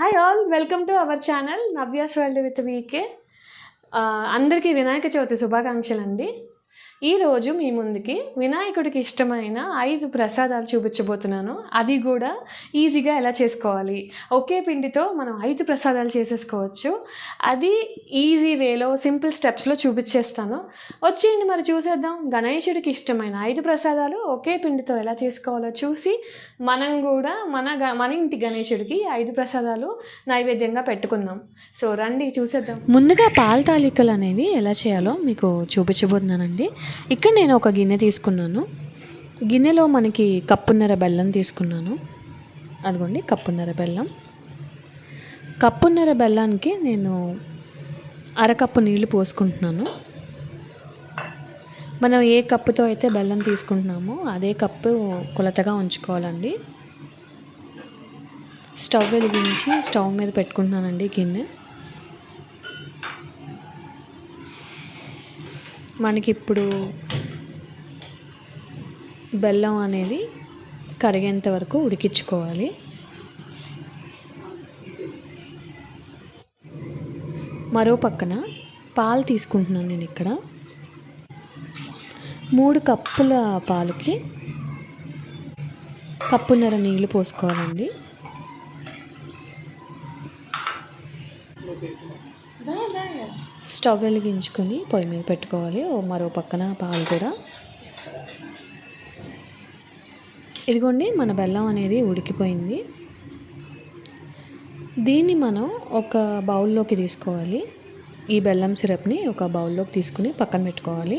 Hi all welcome to our channel Navya's world with VK అందరికీ వినాయక చవితి శుభాకాంక్షలు అండి ఈరోజు మీ ముందుకి వినాయకుడికి ఇష్టమైన ఐదు ప్రసాదాలు చూపించబోతున్నాను. అది కూడా ఈజీగా ఎలా చేసుకోవాలి? ఒకే పిండితో మనం ఐదు ప్రసాదాలు చేసేసుకోవచ్చు. అది ఈజీ వేలో సింపుల్ స్టెప్స్లో చూపించేస్తాను. వచ్చేయండి మరి చూసేద్దాం. గణేశుడికి ఇష్టమైన ఐదు ప్రసాదాలు ఒకే పిండితో ఎలా చేసుకోవాలో చూసి మనం కూడా మన గ- మన ఇంటి గణేశుడికి ఐదు ప్రసాదాలు నైవేద్యంగా పెట్టుకుందాం. సో రండి చూసేద్దాం. ముందుగా పాల తాలికలు అనేవి ఎలా చేయాలో మీకు చూపించబోతున్నానండి. ఇక్కడ నేను ఒక గిన్నె తీసుకున్నాను. గిన్నెలో మనకి కప్పున్నర బెల్లం తీసుకున్నాను. అదిగోండి కప్పున్నర బెల్లం. కప్పున్నర బెల్లానికి నేను అరకప్పు నీళ్ళు పోసుకుంటున్నాను. మనం ఏ కప్పుతో అయితే బెల్లం తీసుకుంటున్నామో అదే కప్పు కొలతగా ఉంచుకోవాలండి. స్టవ్ వెలిగించి స్టవ్ మీద పెట్టుకుంటున్నానండి గిన్నె. మనకి ఇప్పుడు బెల్లం అనేది కరిగేంత వరకు ఉడికించుకోవాలి. మరో పక్కన పాలు తీసుకుంటున్నాను నేను ఇక్కడ. మూడు కప్పుల పాలుకి కప్పున్నర నీళ్ళు పోసుకోవాలండి. స్టవ్ వెలిగించుకొని పొయ్యి మీద పెట్టుకోవాలి. మరో పక్కన పాలు కూడా. ఇదిగోండి మన బెల్లం అనేది ఉడికిపోయింది. దీన్ని మనం ఒక బౌల్లోకి తీసుకోవాలి. ఈ బెల్లం సిరప్ని ఒక బౌల్లోకి తీసుకుని పక్కన పెట్టుకోవాలి.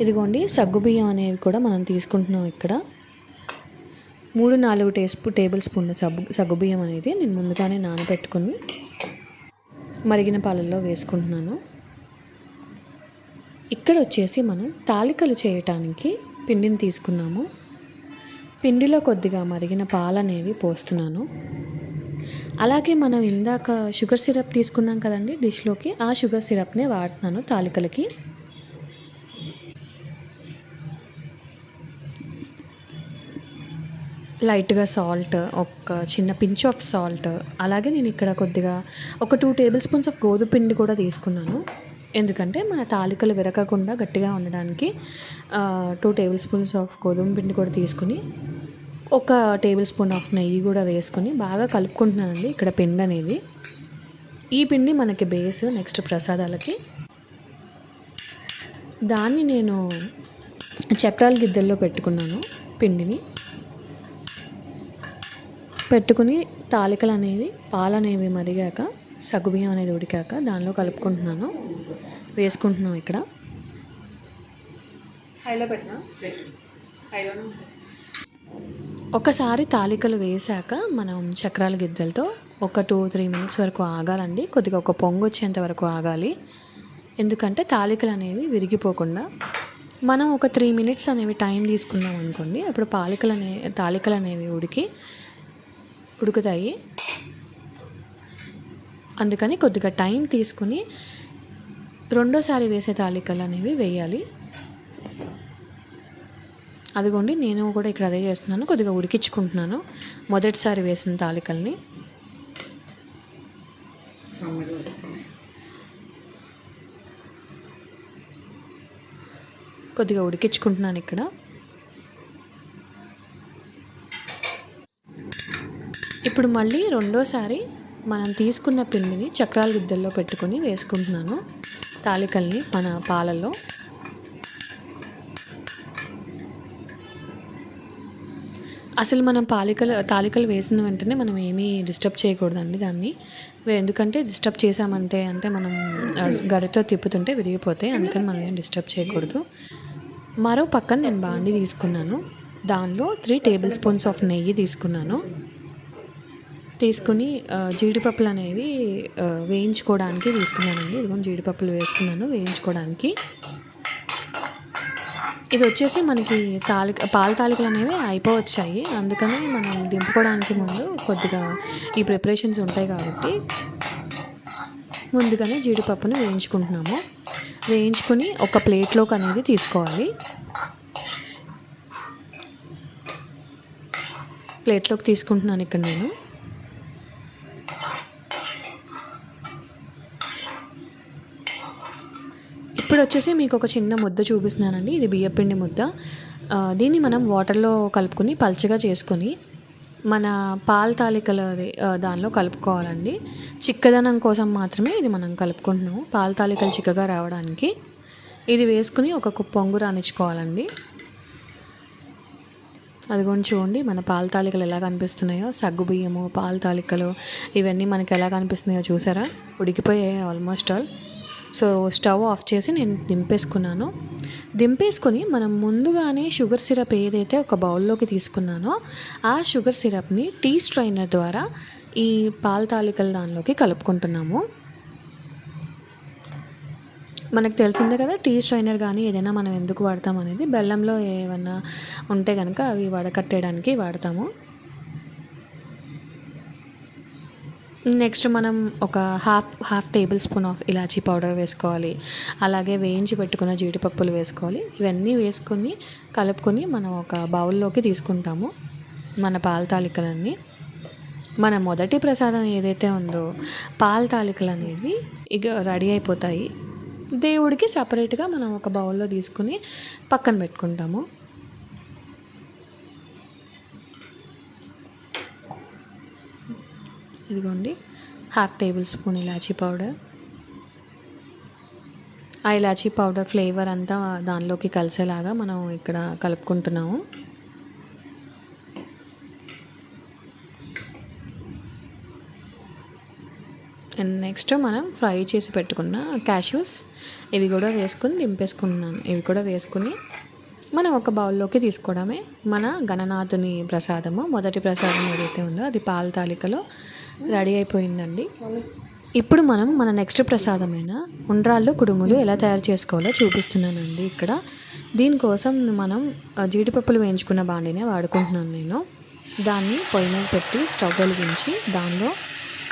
ఇదిగోండి సగ్గుబియ్యం అనేవి కూడా మనం తీసుకుంటున్నాం ఇక్కడ. మూడు నాలుగు టే టేబుల్ స్పూన్ల సగ్గు సగ్గుబియ్యం అనేది నేను ముందుగానే నానబెట్టుకుని మరిగిన పాలల్లో వేసుకుంటున్నాను. ఇక్కడ వచ్చేసి మనం తాలికలు చేయటానికి పిండిని తీసుకున్నాము. పిండిలో కొద్దిగా మరిగిన పాలు అనేవి పోస్తున్నాను. అలాగే మనం ఇందాక షుగర్ సిరప్ తీసుకున్నాం కదండి డిష్లోకి ఆ షుగర్ సిరప్నే వాడుతున్నాను తాలికలకి. లైట్గా సాల్ట్ ఒక చిన్న పించ్ ఆఫ్ సాల్ట్. అలాగే నేను ఇక్కడ కొద్దిగా ఒక టూ టేబుల్ స్పూన్స్ ఆఫ్ గోధుమ పిండి కూడా తీసుకున్నాను. ఎందుకంటే మన తాలికలు విరగకుండా గట్టిగా ఉండడానికి టూ టేబుల్ స్పూన్స్ ఆఫ్ గోధుమ పిండి కూడా తీసుకుని ఒక టేబుల్ స్పూన్ ఆఫ్ నెయ్యి కూడా వేసుకొని బాగా కలుపుకుంటున్నానండి ఇక్కడ పిండి అనేది. ఈ పిండి మనకి బేస్ నెక్స్ట్ ప్రసాదాలకి. దాన్ని నేను చక్రాల గిద్దెల్లో పెట్టుకున్నాను పిండిని. పెట్టుకుని తాలికలు అనేవి పాలు అనేవి మరిగాక సగ్గుబియ్యం అనేది ఉడికాక దానిలో కలుపుకుంటున్నాను. వేసుకుంటున్నాం ఇక్కడ. హైలో పెట్టినా? హైలోనే ఒకసారి తాలికలు వేసాక మనం చక్రాల గిద్దెలతో ఒక టూ త్రీ మినిట్స్ వరకు ఆగాలండి. కొద్దిగా ఒక పొంగు వచ్చేంత వరకు ఆగాలి. ఎందుకంటే తాలికలు అనేవి విరిగిపోకుండా మనం ఒక త్రీ మినిట్స్ అనేవి టైం తీసుకున్నాం అనుకోండి అప్పుడు పాలికలు అనే తాలికలు అనేవి ఉడికి ఉడుకుతాయి. అందుకని కొద్దిగా టైం తీసుకుని రెండోసారి వేసే తాలికలు అనేవి వేయాలి. అదిగోండి నేను కూడా ఇక్కడ అదే చేస్తున్నాను కొద్దిగా ఉడికించుకుంటున్నాను. మొదటిసారి వేసిన తాలికల్ని. కొద్దిగా ఉడికించుకుంటున్నాను ఇక్కడ. ఇప్పుడు మళ్ళీ రెండోసారి మనం తీసుకున్న పిండిని చక్రాల గిద్దెల్లో పెట్టుకొని వేసుకుంటున్నాను. తాలికల్ని మన పాలలో అసలు మనం పాలికలు తాలికలు వేసిన వెంటనే మనం ఏమీ డిస్టర్బ్ చేయకూడదండి దాన్ని. ఎందుకంటే డిస్టర్బ్ చేసామంటే అంటే మనం గరితో తిప్పుతుంటే విరిగిపోతాయి. అందుకని మనం ఏం డిస్టర్బ్ చేయకూడదు. మరో పక్కన నేను బాండి తీసుకున్నాను. దానిలో త్రీ టేబుల్ స్పూన్స్ ఆఫ్ నెయ్యి తీసుకున్నాను. తీసుకుని జీడిపప్పులు అనేవి వేయించుకోవడానికి తీసుకున్నానండి. ఇదిగో జీడిపప్పులు వేసుకున్నాను వేయించుకోవడానికి. ఇది వచ్చేసి మనకి తాలిక పాల తాలికలు అనేవి అయిపోవచ్చాయి. అందుకని మనం దింపుకోవడానికి ముందు కొద్దిగా ఈ ప్రిపరేషన్స్ ఉంటాయి కాబట్టి ముందుగానే జీడిపప్పును వేయించుకుంటున్నాము. వేయించుకొని ఒక ప్లేట్లోకి అనేది తీసుకోవాలి. ప్లేట్లోకి తీసుకుంటున్నాను ఇక్కడ నేను. ఇప్పుడు వచ్చేసి మీకు ఒక చిన్న ముద్ద చూపిస్తున్నానండి. ఇది బియ్యపిండి ముద్ద. దీన్ని మనం వాటర్లో కలుపుకొని పల్చగా చేసుకొని మన పాల తాలికల దానిలో కలుపుకోవాలండి. చిక్కదనం కోసం మాత్రమే ఇది మనం కలుపుకుంటున్నాము. పాల తాలికలు చిక్కగా రావడానికి. ఇది వేసుకుని ఒక కు- పొంగు రాణించుకోవాలండి. అదిగోండి చూడండి మన పాల తాలికలు ఎలా కనిపిస్తున్నాయో. సగ్గు బియ్యము పాల తాలికలు ఇవన్నీ మనకి ఎలా కనిపిస్తున్నాయో చూసారా? ఉడికిపోయాయి almost all. So stove off చేసి నేను దింపేసుకున్నాను. దింపేసుకొని మనం ముందుగానే షుగర్ సిరప్ ఏదైతే ఒక బౌల్లోకి తీసుకున్నానో ఆ షుగర్ సిరప్ని టీ స్ట్రైనర్ ద్వారా ఈ పాల తాలికల దానిలోకి కలుపుకుంటున్నాము. మనకు తెలిసిందే కదా టీ స్ట్రైనర్ కానీ ఏదైనా మనం ఎందుకు వాడతాం అనేది బెల్లంలో ఏమన్నా ఉంటే కనుక అవి వడకట్టేయడానికి వాడతాము. నెక్స్ట్ మనం ఒక half half tablespoon of elaichi powder వేసుకోవాలి. అలాగే వేయించి పెట్టుకున్న జీడిపప్పులు వేసుకోవాలి. ఇవన్నీ వేసుకొని కలుపుకొని మనం ఒక బౌల్లోకి తీసుకుంటాము మన పాల తాలికలన్నీ. మన మొదటి ప్రసాదం ఏదైతే ఉందో పాల తాలికలు అనేవి ఇక రెడీ అయిపోతాయి. దేవుడికి సపరేట్గా మనం ఒక బౌల్లో తీసుకుని పక్కన పెట్టుకుంటాము. ఇదిగోండి half tablespoon elaichi powder. ఆ ఇలాచీ పౌడర్ ఫ్లేవర్ అంతా దానిలోకి కలిసేలాగా మనం ఇక్కడ కలుపుకుంటున్నాము. అండ్ నెక్స్ట్ మనం ఫ్రై చేసి పెట్టుకున్న క్యాష్యూస్ ఇవి కూడా వేసుకుని దింపేసుకున్నాను ఇవి కూడా వేసుకుని మనం ఒక బౌల్లోకి తీసుకోవడమే. మన గణనాథుని ప్రసాదము మొదటి ప్రసాదం ఏదైతే ఉందో అది పాల తాలికలో రెడీ అయిపోయిందండి. ఇప్పుడు మనం మన నెక్స్ట్ ప్రసాదమైన ఉండ్రాళ్ళు కుడుములు ఎలా తయారు చేసుకోవాలో చూపిస్తున్నానండి ఇక్కడ. దీనికోసం మనం జీడిపప్పులు వేయించుకున్న బాండినే వాడుకుంటున్నాను నేను. దాన్ని పొయ్యి మీద పెట్టి స్టవ్ వెలిగించి దానిలో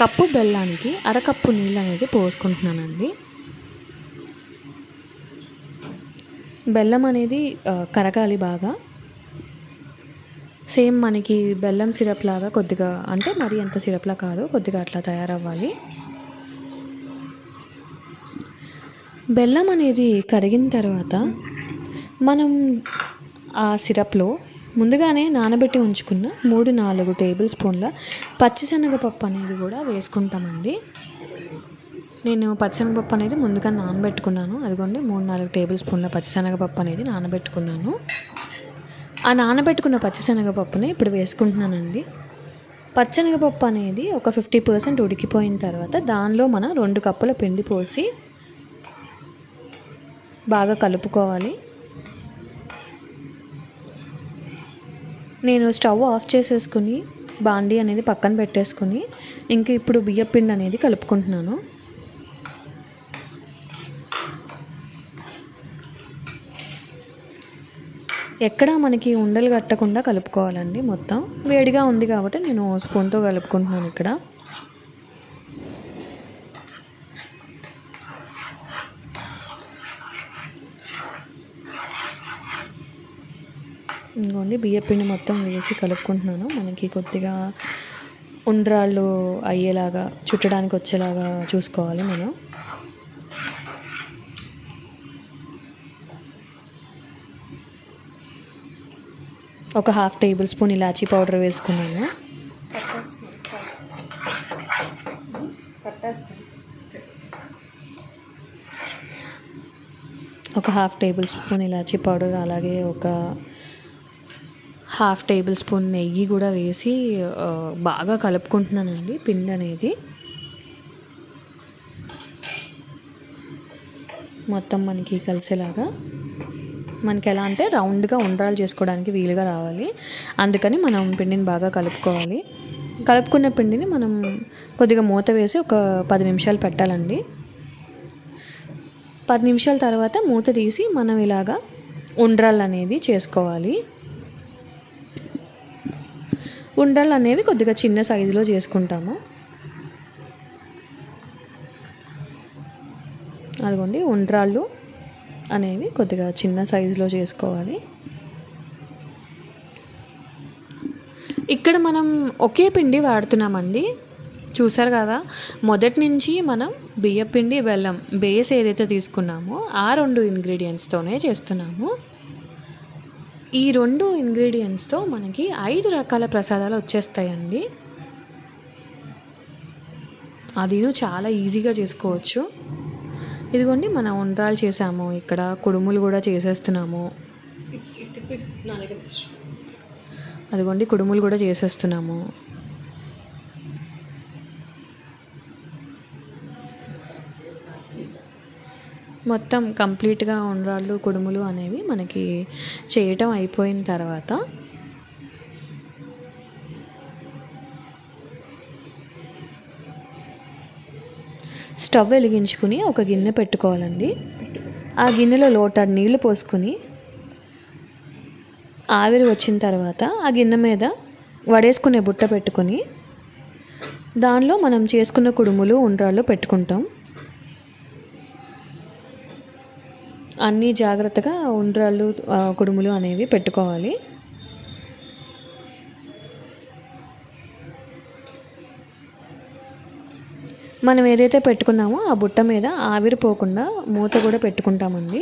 కప్పు బెల్లానికి అరకప్పు నీళ్ళు అనేది పోసుకుంటున్నానండి. బెల్లం అనేది కరగాలి బాగా. సేమ్ మనకి బెల్లం సిరప్ లాగా కొద్దిగా అంటే మరి ఎంత సిరప్లా కాదు కొద్దిగా అట్లా తయారవ్వాలి. బెల్లం అనేది కరిగిన తర్వాత మనం ఆ సిరప్లో ముందుగానే నానబెట్టి ఉంచుకున్న మూడు నాలుగు టేబుల్ స్పూన్ల పచ్చిశనగపప్పు అనేది కూడా వేసుకుంటామండి. నేను పచ్చిశనగపప్పు అనేది ముందుగా నానబెట్టుకున్నాను. అదిగోండి మూడు నాలుగు టేబుల్ స్పూన్ల పచ్చిశనగపప్పు అనేది నానబెట్టుకున్నాను. ఆ నానబెట్టుకున్న పచ్చిశనగపప్పుని ఇప్పుడు వేసుకుంటున్నానండి. పచ్చనగపప్పు అనేది ఒక ఫిఫ్టీ పర్సెంట్ ఉడికిపోయిన తర్వాత దానిలో మనం రెండు కప్పుల పిండి పోసి బాగా కలుపుకోవాలి. నేను స్టవ్ ఆఫ్ చేసేసుకుని బాండీ అనేది పక్కన పెట్టేసుకుని ఇంక ఇప్పుడు బియ్యపిండి అనేది కలుపుకుంటున్నాను. ఎక్కడ మనకి ఉండలు కట్టకుండా కలుపుకోవాలండి మొత్తం. వేడిగా ఉంది కాబట్టి నేను స్పూన్తో కలుపుకుంటున్నాను ఇక్కడ. ఇంకోండి బియ్యపిండి మొత్తం వేసి కలుపుకుంటున్నాను. మనకి కొద్దిగా ఉండ్రాళ్ళు అయ్యేలాగా చుట్టడానికి వచ్చేలాగా చూసుకోవాలి మనం. ఒక half tablespoon elaichi powder వేసుకున్నాను. ఒక half tablespoon elaichi powder అలాగే ఒక హాఫ్ టేబుల్ స్పూన్ నెయ్యి కూడా వేసి బాగా కలుపుకుంటున్నానండి పిండి అనేది. మొత్తం మనకి కలిసేలాగా మనకి ఎలా అంటే రౌండ్గా ఉండ్రాలు చేసుకోవడానికి వీలుగా రావాలి. అందుకని మనం పిండిని బాగా కలుపుకోవాలి. కలుపుకున్న పిండిని మనం కొద్దిగా మూత వేసి ఒక పది నిమిషాలు పెట్టాలండి. పది నిమిషాల తర్వాత మూత తీసి మనం ఇలాగా ఉండ్రాళ్ళు అనేది చేసుకోవాలి. ఉండ్రాళ్ళు అనేవి కొద్దిగా చిన్న సైజులో చేసుకుంటాము. అదిగోండి ఉండ్రాళ్ళు. అనేవి కొద్దిగా చిన్న సైజులో చేసుకోవాలి. ఇక్కడ మనం ఒకే పిండి వాడుతున్నామండి. చూసారు కదా? మొదటి నుంచి మనం బియ్యపిండి బెల్లం బేస్ ఏదైతే తీసుకున్నామో ఆ రెండు ఇంగ్రీడియంట్స్తోనే చేస్తున్నాము. ఈ రెండు ఇంగ్రీడియంట్స్తో మనకి ఐదు రకాల ప్రసాదాలు వచ్చేస్తాయండి. అదిను చాలా ఈజీగా చేసుకోవచ్చు. ఇదిగోండి మనం ఉండ్రాలు చేసాము ఇక్కడ కుడుములు కూడా చేసేస్తున్నాము. అదిగోండి కుడుములు కూడా చేసేస్తున్నాము. మొత్తం కంప్లీట్గా ఉండ్రాళ్ళు కుడుములు అనేవి మనకి చేయటం అయిపోయిన తర్వాత స్టవ్ వెలిగించుకుని ఒక గిన్నె పెట్టుకోవాలండి. ఆ గిన్నెలో లోట నీళ్ళు పోసుకుని ఆవిరి వచ్చిన తర్వాత ఆ గిన్నె మీద వడేసుకునే బుట్ట పెట్టుకొని దానిలో మనం చేసుకున్న కుడుములు ఉండ్రాళ్ళు పెట్టుకుంటాం. అన్నీ జాగ్రత్తగా ఉండ్రాళ్ళు కుడుములు అనేవి పెట్టుకోవాలి. మనం ఏదైతే పెట్టుకున్నామో ఆ బుట్ట మీద ఆవిరి పోకుండా మూత కూడా పెట్టుకుంటామండి.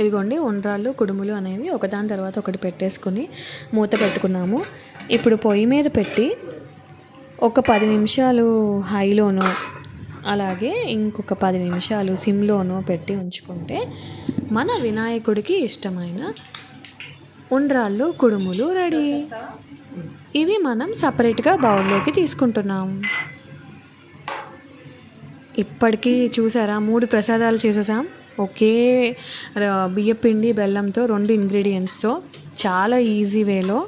ఇదిగోండి ఉండ్రాళ్ళు కుడుములు అనేవి ఒకదాని తర్వాత ఒకటి పెట్టేసుకుని మూత పెట్టుకున్నాము. ఇప్పుడు పొయ్యి మీద పెట్టి ఒక పది నిమిషాలు హైలోను అలాగే ఇంకొక పది నిమిషాలు సిమ్లోనో పెట్టి ఉంచుకుంటే మన వినాయకుడికి ఇష్టమైన ఉండ్రాళ్ళు కుడుములు రెడీ. ఇవి మనం సపరేట్గా బౌల్లోకి తీసుకుంటున్నాం. ఇప్పటికీ చూసారా? మూడు ప్రసాదాలు చేసేసాం. ఒకే బియ్యపిండి బెల్లంతో రెండు ఇంగ్రీడియంట్స్తో చాలా ఈజీ వేలో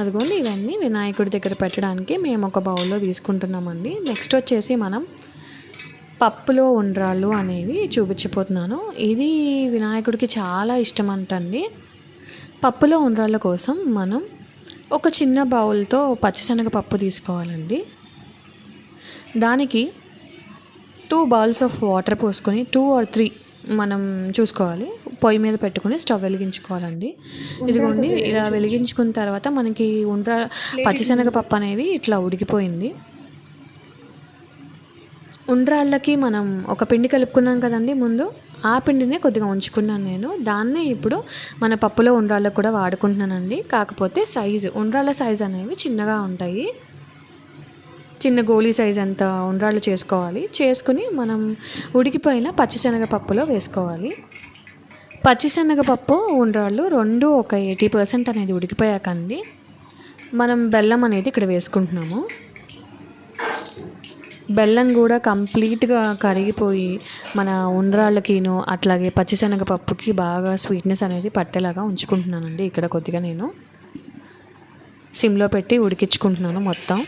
అదిగోండి ఇవన్నీ వినాయకుడి దగ్గర పెట్టడానికి మేము ఒక బౌల్లో తీసుకుంటున్నామండి. నెక్స్ట్ వచ్చేసి మనం పప్పులో ఉండ్రాళ్ళు అనేవి చూపించిపోతున్నాను ఇది వినాయకుడికి చాలా ఇష్టం అంటండి పప్పులో ఉండ్రాళ్ళ కోసం మనం ఒక చిన్న బౌల్తో పచ్చిశనగ పప్పు తీసుకోవాలండి. దానికి టూ బౌల్స్ ఆఫ్ వాటర్ పోసుకొని టూ ఆర్ త్రీ మనం చూసుకోవాలి. పొయ్యి మీద పెట్టుకొని స్టవ్ వెలిగించుకోవాలండి. ఇదిగోండి ఇలా వెలిగించుకున్న తర్వాత మనకి ఉండ్ర పచ్చిశనగ పప్పు అనేవి ఇట్లా ఉడికిపోయింది. ఉండ్రాళ్ళకి మనం ఒక పిండి కలుపుకున్నాం కదండి ముందు. ఆ పిండినే కొద్దిగా ఉంచుకున్నాను నేను. దాన్నే ఇప్పుడు మన పప్పులో ఉండ్రాళ్ళకు కూడా వాడుకుంటున్నానండి. కాకపోతే సైజు ఉండ్రాళ్ళ సైజు అనేవి చిన్నగా ఉంటాయి. చిన్న గోళీ సైజ్ అంత ఉండ్రాళ్ళు చేసుకోవాలి. చేసుకుని మనం ఉడికిపోయిన పచ్చిశనగపప్పులో వేసుకోవాలి. పచ్చిశనగపప్పు ఉండ్రాళ్ళు రెండు ఒక ఎయిటీ పర్సెంట్ అనేది ఉడికిపోయాక అండి. మనం బెల్లం అనేది ఇక్కడ వేసుకుంటున్నాము. బెల్లం కూడా కంప్లీట్గా కరిగిపోయి మన ఉండ్రాళ్ళకిను అట్లాగే పచ్చిశనగపప్పుకి బాగా స్వీట్నెస్ అనేది పట్టేలాగా ఉంచుకుంటున్నానండి. ఇక్కడ కొద్దిగా నేను సిమ్లో పెట్టి ఉడికించుకుంటున్నాను మొత్తం.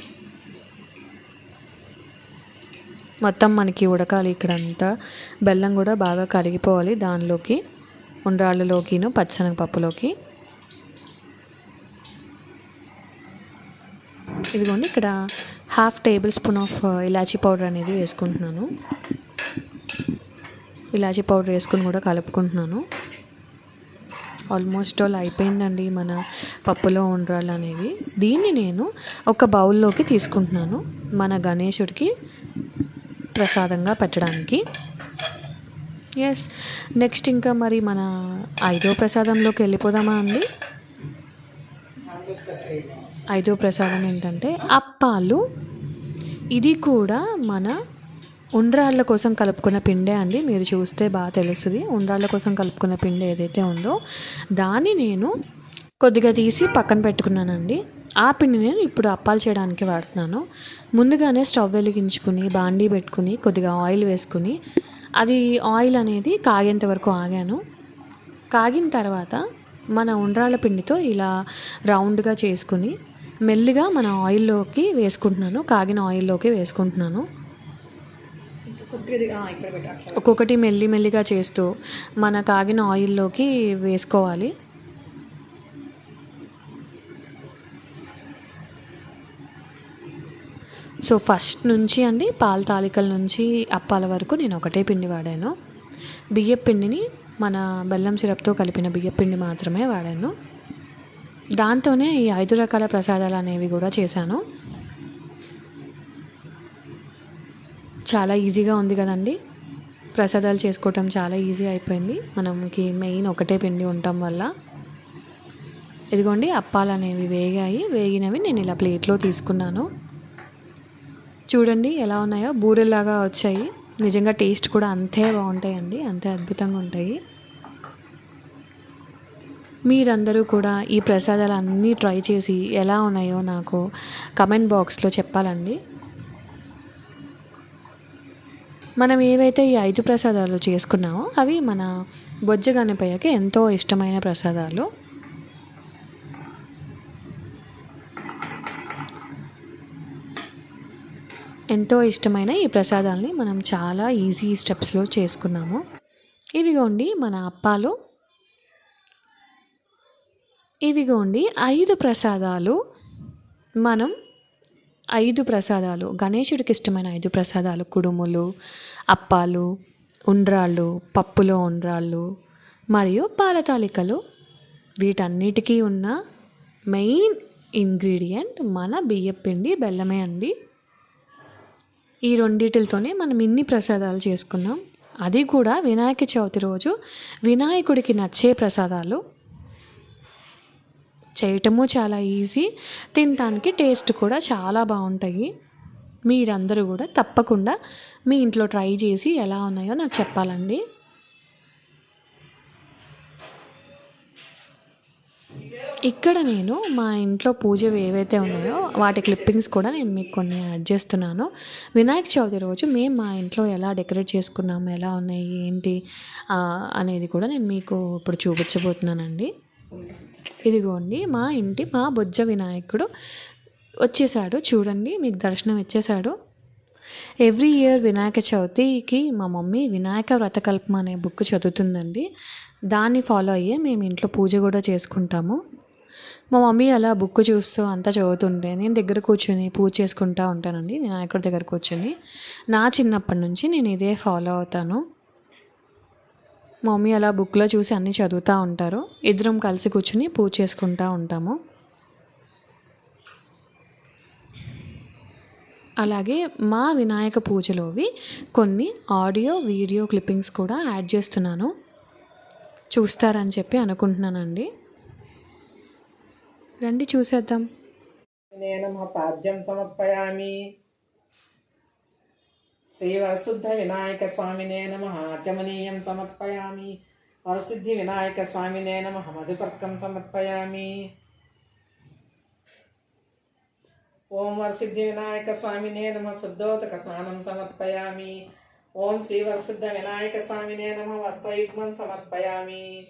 మొత్తం మనకి ఉడకాలి ఇక్కడంతా. బెల్లం కూడా బాగా కరిగిపోవాలి దానిలోకి. ఉండ్రాళ్ళలోకిను పచ్చనగపప్పులోకి. ఇదిగోండి ఇక్కడ half tablespoon of elaichi powder అనేది వేసుకుంటున్నాను. ఇలాచీ పౌడర్ వేసుకుని కూడా కలుపుకుంటున్నాను. ఆల్మోస్ట్ ఆల్ అయిపోయిందండి మన పప్పులో ఉండ్రాళ్ళు అనేవి. దీన్ని నేను ఒక బౌల్లోకి తీసుకుంటున్నాను. మన గణేశుడికి ప్రసాదంగా పెట్టడానికి. ఎస్ నెక్స్ట్ ఇంకా మరి మన ఐదో ప్రసాదంలోకి వెళ్ళిపోదామా అండి? ఐదో ప్రసాదం ఏంటంటే అప్పాలు. ఇది కూడా మన ఉండ్రాళ్ళ కోసం కలుపుకున్న పిండే అండి. మీరు చూస్తే బాగా తెలుస్తుంది. ఉండ్రాళ్ళ కోసం కలుపుకున్న పిండి ఏదైతే ఉందో దాన్ని నేను కొద్దిగా తీసి పక్కన పెట్టుకున్నానండి. ఆ పిండిని నేను ఇప్పుడు అప్పాలు చేయడానికి వాడుతున్నాను. ముందుగానే స్టవ్ వెలిగించుకుని బాండీ పెట్టుకుని కొద్దిగా ఆయిల్ వేసుకుని అది ఆయిల్ అనేది కాగేంత వరకు ఆగాను. కాగిన తర్వాత మన ఉండ్రాల పిండితో ఇలా రౌండ్గా చేసుకుని మెల్లిగా మన ఆయిల్లోకి వేసుకుంటున్నాను కాగిన ఆయిల్లోకి వేసుకుంటున్నాను. ఒక్కొక్కటి మెల్లి మెల్లిగా చేస్తూ మన కాగిన ఆయిల్లోకి వేసుకోవాలి. సో ఫస్ట్ నుంచి అండి పాల తాలికల నుంచి అప్పాల వరకు నేను ఒకటే పిండి వాడాను. బియ్యం పిండిని మన బెల్లం సిరప్తో కలిపిన బియ్యం పిండి మాత్రమే వాడాను. దాంతోనే ఈ ఐదు రకాల ప్రసాదాలు అనేవి కూడా చేశాను. చాలా ఈజీగా ఉంది కదండి. ప్రసాదాలు చేసుకోవటం చాలా ఈజీ అయిపోయింది. మనకి మెయిన్ ఒకటే పిండి ఉండటం వల్ల. ఇదిగోండి అప్పాలు అనేవి వేగాయి. వేగినవి నేను ఇలా ప్లేట్లో తీసుకున్నాను. చూడండి ఎలా ఉన్నాయో. బూరెలాగా వచ్చాయి. నిజంగా టేస్ట్ కూడా అంతే బాగుంటాయండి. అంతే అద్భుతంగా ఉంటాయి. మీరందరూ కూడా ఈ ప్రసాదాలు అన్నీ ట్రై చేసి ఎలా ఉన్నాయో నాకు కమెంట్ బాక్స్లో చెప్పాలండి. మనం ఏవైతే ఈ ఐదు ప్రసాదాలు చేసుకున్నామో అవి మన బొజ్జ ఎంతో ఇష్టమైన ప్రసాదాలు. ఎంతో ఇష్టమైన ఈ ప్రసాదాల్ని మనం చాలా ఈజీ స్టెప్స్లో చేసుకున్నాము. ఇవిగోండి మన అప్పాలు. ఇవిగోండి ఐదు ప్రసాదాలు. మనం ఐదు ప్రసాదాలు గణేశుడికి ఇష్టమైన ఐదు ప్రసాదాలు కుడుములు అప్పాలు ఉండ్రాళ్ళు పప్పులో ఉండ్రాళ్ళు మరియు పాలతాలికలు. వీటన్నిటికీ ఉన్న మెయిన్ ఇంగ్రీడియంట్ మన బియ్యపిండి బెల్లమే అండి. ఈ రెండిటితోనే మనం ఇన్ని ప్రసాదాలు చేసుకున్నాం. అది కూడా వినాయక చవితి రోజు వినాయకుడికి నచ్చే ప్రసాదాలు. చేయటము చాలా ఈజీ. తినటానికి టేస్ట్ కూడా చాలా బాగుంటాయి. మీరందరూ కూడా తప్పకుండా మీ ఇంట్లో ట్రై చేసి ఎలా ఉన్నాయో నాకు చెప్పాలండి. ఇక్కడ నేను మా ఇంట్లో పూజవి ఏవైతే ఉన్నాయో వాటి క్లిప్పింగ్స్ కూడా నేను మీకు కొన్ని యాడ్ చేస్తున్నాను. వినాయక చవితి రోజు మేము మా ఇంట్లో ఎలా డెకరేట్ చేసుకున్నాము ఎలా ఉన్నాయి ఏంటి అనేది కూడా నేను మీకు ఇప్పుడు చూపించబోతున్నానండి. ఇదిగోండి మా ఇంటి మా బొజ్జ వినాయకుడు వచ్చేసాడు. చూడండి మీకు దర్శనం ఇచ్చేసాడు. ఎవ్రీ ఇయర్ వినాయక చవితికి మా మమ్మీ వినాయక వ్రతకల్పం అనే బుక్ చదువుతుందండి. దాన్ని ఫాలో అయ్యే మేము ఇంట్లో పూజ కూడా చేసుకుంటాము. మా మమ్మీ అలా బుక్ చూస్తూ అంతా చదువుతుంటే నేను దగ్గర కూర్చొని పూజ చేసుకుంటూ ఉంటానండి. వినాయకుడి దగ్గర కూర్చొని. నా చిన్నప్పటి నుంచి నేను ఇదే ఫాలో అవుతాను. మమ్మీ అలా బుక్లో చూసి అన్నీ చదువుతూ ఉంటారు. ఇద్దరం కలిసి కూర్చుని పూజ చేసుకుంటూ ఉంటాము. అలాగే మా వినాయక పూజలోవి కొన్ని ఆడియో వీడియో క్లిప్పింగ్స్ కూడా యాడ్ చేస్తున్నాను. చూస్తారని చెప్పి అనుకుంటున్నానండి. రండి చూసేద్దాం. నేను మా పాద్యం సమర్పయామి. శ్రీ వరశుద్ధ వినాయక స్వామినే నమ ఆచమనీయం సమర్పయామి. వరసిద్ధి వినాయక స్వామినే నమ మధుపర్కం సమర్పయామి. ఓం వరసిద్ధి వినాయక స్వామినే నమ శుద్ధోదక స్నానం సమర్పయామి. ఓం శ్రీ వరసిద్ధ వినాయక స్వామినే నమ వస్త్రయుగ్మం సమర్పయామి.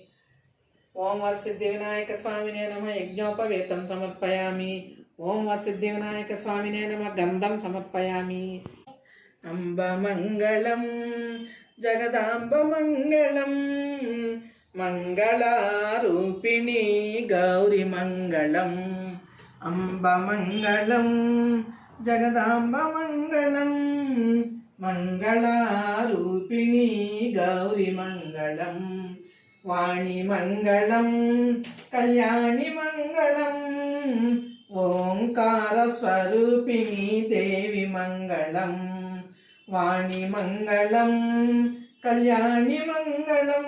ఓం వరసిద్ధి వినాయక స్వామినే నమ. యజ్ఞోపవేతం సమర్పయామి. ఓం వరసిద్ధి వినాయక స్వామినే నమ. గంధం సమర్పయామి. అంబమంగళం జగదాంబమంగళం మంగళారూపిణి గౌరి మంగళం అంబ మంగళం మంగళారూపిణి గౌరి మంగళం వాణి మంగళం కళ్యాణి మంగళం ఓంకార స్వరూపిణి దేవి మంగళం వాణి మంగళం కళ్యాణి మంగళం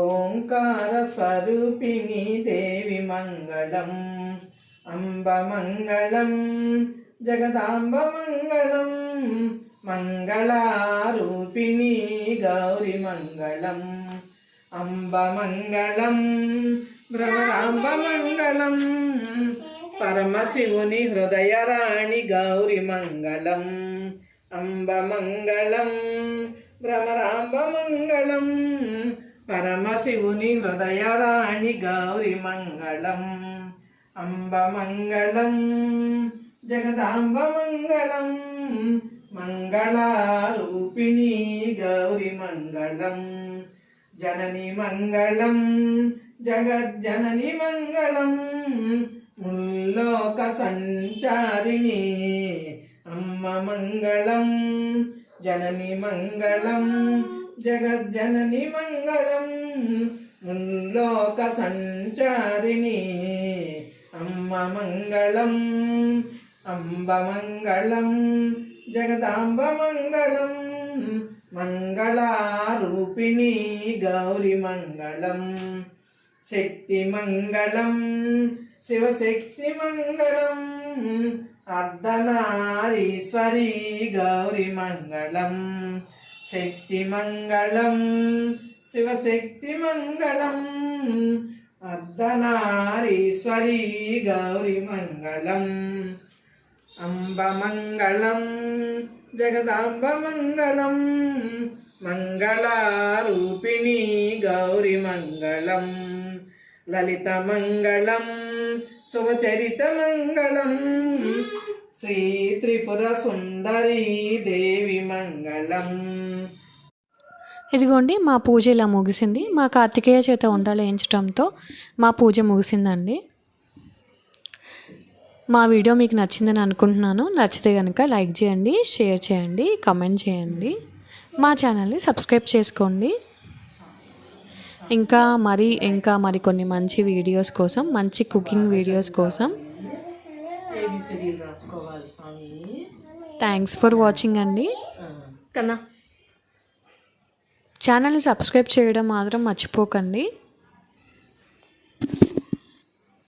ఓంకార స్వరూపిణి దేవి మంగళం అంబ మంగళం జగదాంబ మంగళం మంగళారూపిణి గౌరి మంగళం అంబమంగళం భ్రమరాంబమంగళం భ్రమరాంబ మంగళం పరమశివుని హృదయరాణి గౌరి మంగళం అంబమంగళం భ్రమరాంబమంగళం భ్రమరాంబ మంగళం పరమశివుని హృదయరాణి గౌరి మంగళం అంబమంగళం జగదాంబమంగళం జగదాంబ మంగళారూపిణి గౌరి మంగళం జనని మంగళం జగజ్జనని మంగళం ముల్లోక సంచారిణి అమ్మ మంగళం జనని మంగళం జగజ్జనని మంగళం ముల్లోక సంచారిణి అమ్మ మంగళం అంబ మంగళం జగదాంబ మంగళం మంగళారూపిణి గౌరి మంగళం శక్తి మంగళం శివశక్తి మంగళం అర్ధనారీశ్వరీ గౌరి మంగళం శక్తి మంగళం శివశక్తి మంగళం అర్ధనారీశ్వరీ గౌరి మంగళం అంబ మంగళం జగదాంబ మంగళం మంగళారూపిణి గౌరి మంగళం లలిత మంగళం శుభచరిత మంగళం శ్రీ త్రిపుర సుందరి దేవి మంగళం. ఇదిగోండి మా పూజ ఇలా ముగిసింది. మా కార్తికేయ చేత ఉండాలి వేయించడంతో మా పూజ ముగిసిందండి. మా వీడియో మీకు నచ్చిందని అనుకుంటున్నాను. నచ్చితే కనుక లైక్ చేయండి షేర్ చేయండి కమెంట్ చేయండి. మా ఛానల్ని సబ్స్క్రైబ్ చేసుకోండి. ఇంకా మరి ఇంకా మరి కొన్ని మంచి వీడియోస్ కోసం మంచి కుకింగ్ వీడియోస్ కోసం. థ్యాంక్స్ ఫర్ వాచింగ్ అండి. కన్నా. ఛానల్ని సబ్స్క్రైబ్ చేయడం మాత్రం మర్చిపోకండి.